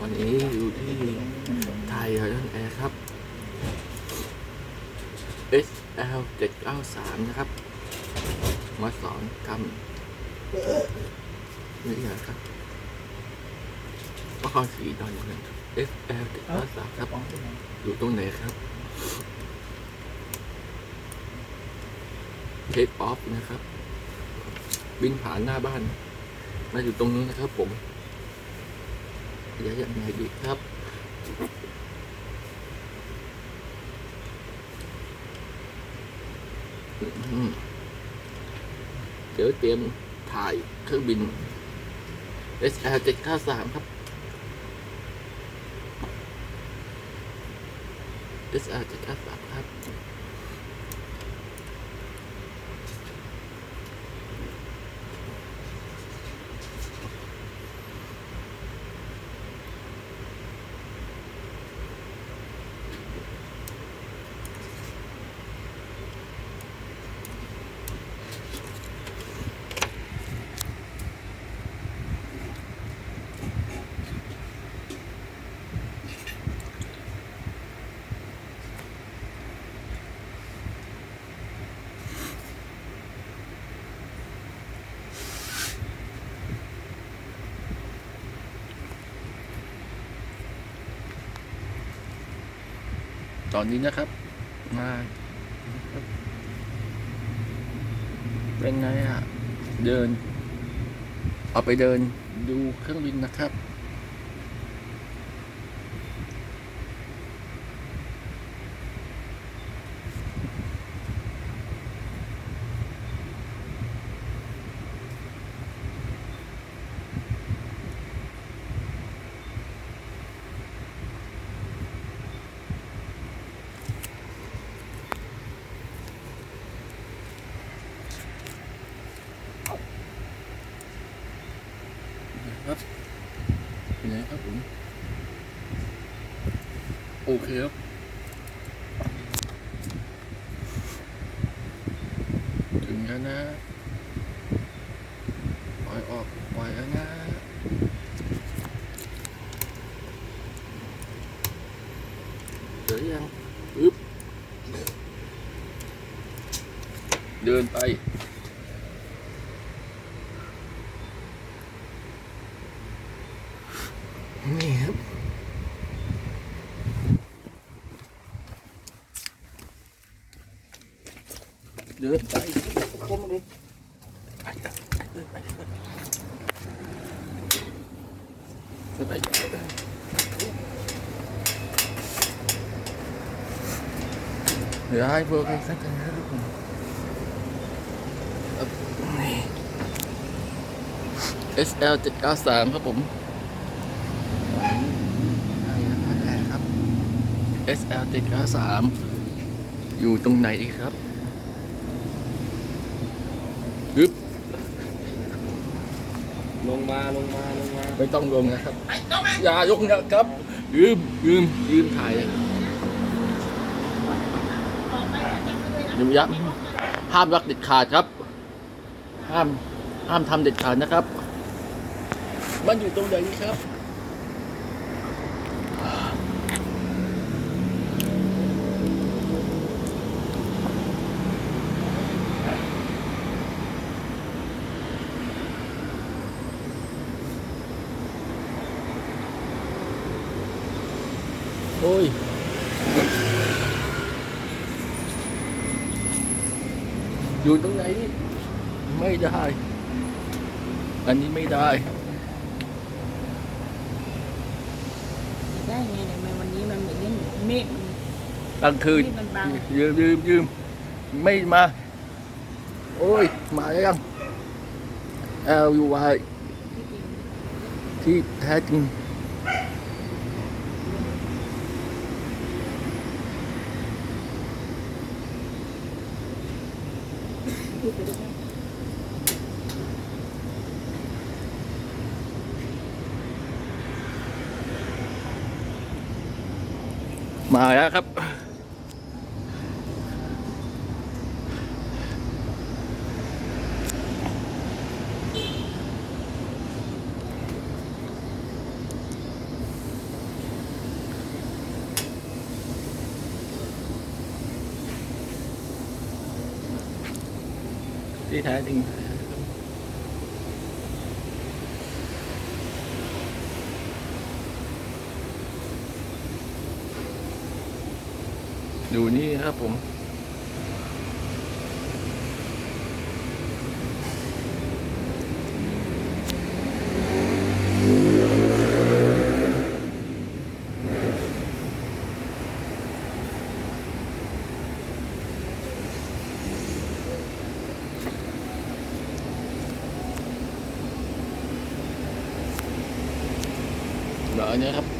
วันนี้อยู่ที่ไทยเรื่องแอร์ครับ SL 793นะครับ มาสอนทำนี่นะครับนครศรีดอนเมือง SL 793ครับ อยู่ตรงไหนครับเทคออฟนะครับ บินผ่านหน้าบ้านมาอยู่ตรงนี้นะครับผม เยอะยังไงดีครับ เดี๋ยวเตรียมถ่ายเครื่องบิน SR 793 ครับ SR 793ครับ ตอนนี้นะครับ มาเป็นไงอะเดิน เอาไปเดินดูเครื่องบินนะครับครับเป็ นไงครับผม โอเคครับถึงแล้วนะปล่อยออกปล่อยแล้วนะเจอยังอึ๊บเดินไป นี่ครับ เดินไปก้มเลยไปครับเดินไปเดินไปเดินไปเดี๋ยวให้พวกกันสั กกันนะทุกคนครับนี่ SL 793ครับผม ครับ SL ติดสามอยู่ตรงไหนดีครับยึบลงมาลงมาลงมาไม่ต้องลงนะครับ อย่ายกนะครับยืมยืมยืมถ่ายนะครับยืมยับห้ามรักเด็ดขาดครับ ห้ามห้ามทำเด็ดขาดนะครับ มันอยู่ตรงไหนดีครับ โอ้ยอยู่ตรงไหนนี่ไม่ได้อันนี้ไม่ได้ได้ไงเนี่ยทำไมาแล้วครับ ที่แท้จริงดูนี่ครับผม เหลืออันเนี้ยครับ